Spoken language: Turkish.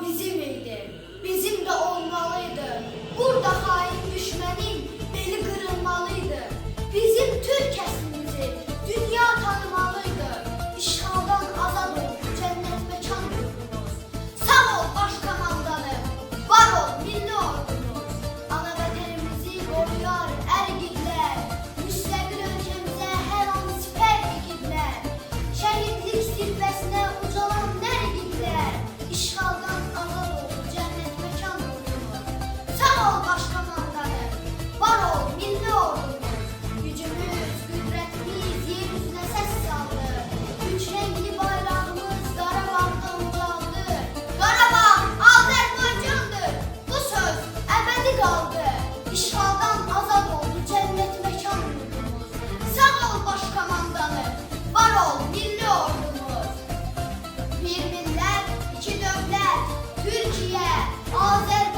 bizim. işgaldan azad oldu cennet mekan yurdumuz. Sağ ol başkamandanı, var ol milli ordumuz. Bir millet, iki devlet, Türkiye, Azerbaycan.